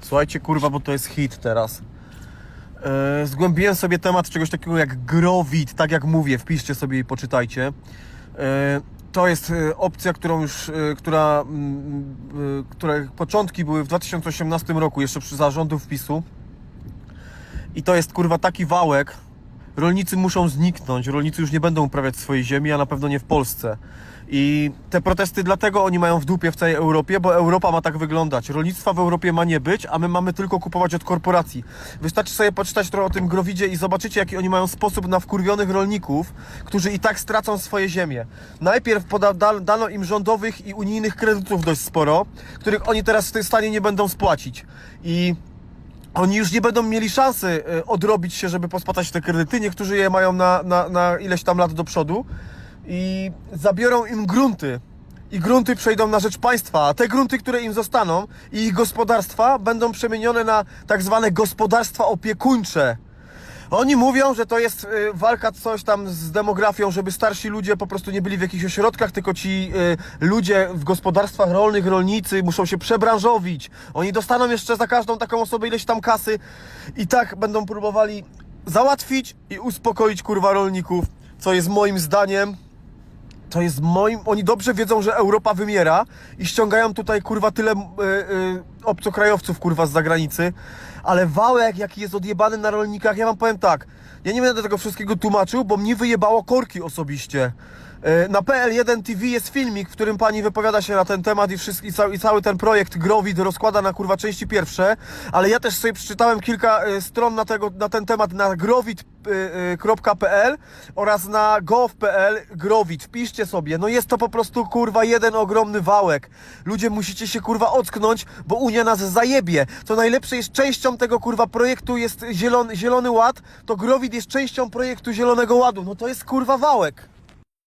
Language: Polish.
Słuchajcie, kurwa, bo to jest hit teraz. E, zgłębiłem sobie temat czegoś takiego jak growit, tak jak mówię, wpiszcie sobie i poczytajcie. E, to jest e, opcja, którą już, która, mm, e, której początki były w 2018 roku, jeszcze przy zarządu wpisu. I to jest kurwa taki wałek. Rolnicy muszą zniknąć, rolnicy już nie będą uprawiać swojej ziemi, a na pewno nie w Polsce. I te protesty dlatego oni mają w dupie w całej Europie, bo Europa ma tak wyglądać. Rolnictwa w Europie ma nie być, a my mamy tylko kupować od korporacji. Wystarczy sobie poczytać trochę o tym Growidzie i zobaczycie, jaki oni mają sposób na wkurwionych rolników, którzy i tak stracą swoje ziemie. Najpierw poda, da, dano im rządowych i unijnych kredytów dość sporo, których oni teraz w stanie nie będą spłacić. I oni już nie będą mieli szansy e, odrobić się, żeby pospłacać te kredyty. Niektórzy je mają na, na, na ileś tam lat do przodu i zabiorą im grunty. I grunty przejdą na rzecz państwa, a te grunty, które im zostaną i ich gospodarstwa będą przemienione na tak zwane gospodarstwa opiekuńcze. Oni mówią, że to jest y, walka coś tam z demografią, żeby starsi ludzie po prostu nie byli w jakichś ośrodkach, tylko ci y, ludzie w gospodarstwach rolnych, rolnicy muszą się przebranżowić. Oni dostaną jeszcze za każdą taką osobę ileś tam kasy i tak będą próbowali załatwić i uspokoić kurwa rolników, co jest moim zdaniem to jest moim. Oni dobrze wiedzą, że Europa wymiera i ściągają tutaj kurwa tyle y, y, obcokrajowców kurwa z zagranicy, ale wałek jaki jest odjebany na rolnikach, ja wam powiem tak. Ja nie będę tego wszystkiego tłumaczył, bo mnie wyjebało korki osobiście. Y, Na PL1 TV jest filmik, w którym pani wypowiada się na ten temat i, wszystki, i, cały, i cały ten projekt Growid rozkłada na kurwa części pierwsze, ale ja też sobie przeczytałem kilka y, stron na, tego, na ten temat na growid.pl oraz na gov.pl Growid. Wpiszcie sobie, no jest to po prostu kurwa jeden ogromny wałek. Ludzie musicie się kurwa ocknąć, bo Unia nas zajebie. To najlepsze jest częścią tego kurwa projektu jest zielony, zielony ład, to Growid jest częścią projektu Zielonego Ładu. No to jest kurwa wałek.